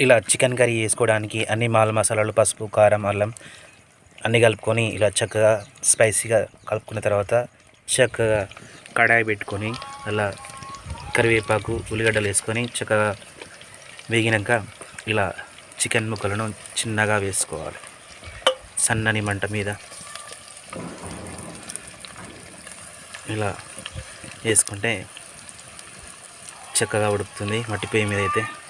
ఇలా chicken curry చేసుకోవడానికి అన్ని మాల మసాలాలు పసుపు కారం అల్లం అన్నీ కలుపుకొని ఇలా చక్కగా స్పైసీగా కలుపుకున్న తర్వాత చక్కగా కడాయి పెట్టుకొని అలా కరివేపాకు ఉల్లిగడ్డలు వేసుకొని చక్కగా వేగినాక ఇలా చికెన్ ముక్కలను చిన్నగా వేసుకోవాలి. సన్నని మంట మీద ఇలా వేసుకుంటే చక్కగా ఉడుకుతుంది. మట్టి మీద అయితే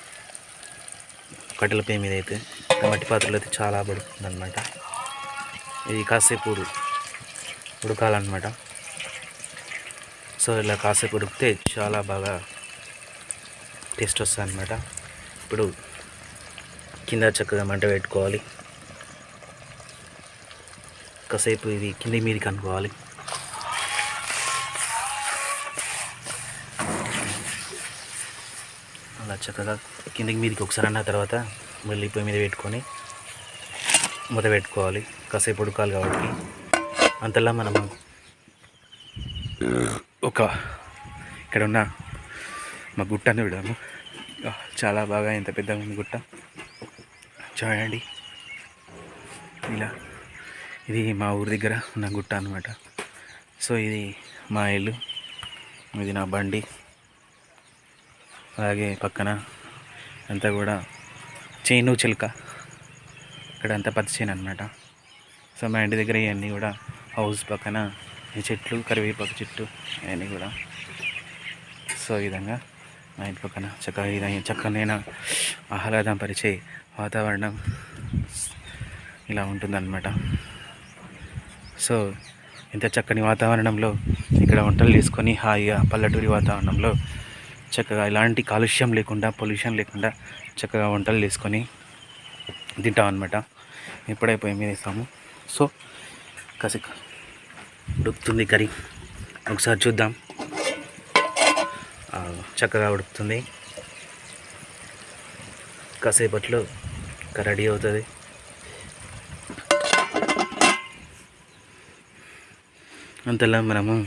కట్టెల మీద అయితే మట్టి పాత్రలు అయితే చాలా పడుతుంది అనమాట ఇది కాసేపు ఉడు- ఉడకాలన్నమాట. సో ఇలా కాసేపు ఉడికితే చాలా బాగా టేస్ట్ వస్తుంది అనమాట ఇప్పుడు కింద చక్కగా మంట పెట్టుకోవాలి. కాసేపు ఇది కింది మీదకి అనుకోవాలి. అలా చక్కగా కిందికి మీదకి ఒకసారి అన్న తర్వాత మళ్ళీ పొయ్యి మీద పెట్టుకొని మూత పెట్టుకోవాలి. కాసేపు ఉడకాలి కాబట్టి అంతలా మనము ఒక ఇక్కడ ఉన్న మా గుట్టని విడాము చాలా బాగా ఎంత పెద్దగా ఉంది గుట్ట. చూడండి. ఇలా ఇది మా ఊరి దగ్గర ఉన్న గుట్ట అనమాట సో ఇది మా ఇల్లు ఇది నా బండి. అలాగే పక్కన అంతా కూడా చేను చిలుక. ఇక్కడ అంతా పత్తి చేను అనమాట సో మా ఇంటి దగ్గర ఇవన్నీ కూడా హౌస్ పక్కన ఈ చెట్లు కరివేపాకు చెట్టు అవన్నీ కూడా. సో ఈ విధంగా మా ఇంటి పక్కన చక్కగా ఇది చక్కనైన ఆహ్లాదం పరిచే వాతావరణం ఇలా ఉంటుందన్నమాట. సో ఇంత చక్కని వాతావరణంలో ఇక్కడ వంటలు చేసుకొని హాయిగా పల్లెటూరి వాతావరణంలో చక్కగా ఇలాంటి కాలుష్యం లేకుండా పొల్యూషన్ లేకుండా చక్కగా వంటలు చేసుకొని తింటాం అనమాట ఇప్పుడే పొయ్యి మీద వేస్తాము. సో కసిక. ఉడుకుతుంది కర్రీ. ఒకసారి చూద్దాం. చక్కగా ఉడుకుతుంది. కాసేపట్లో రెడీ అవుతుంది. అంతలా మనము.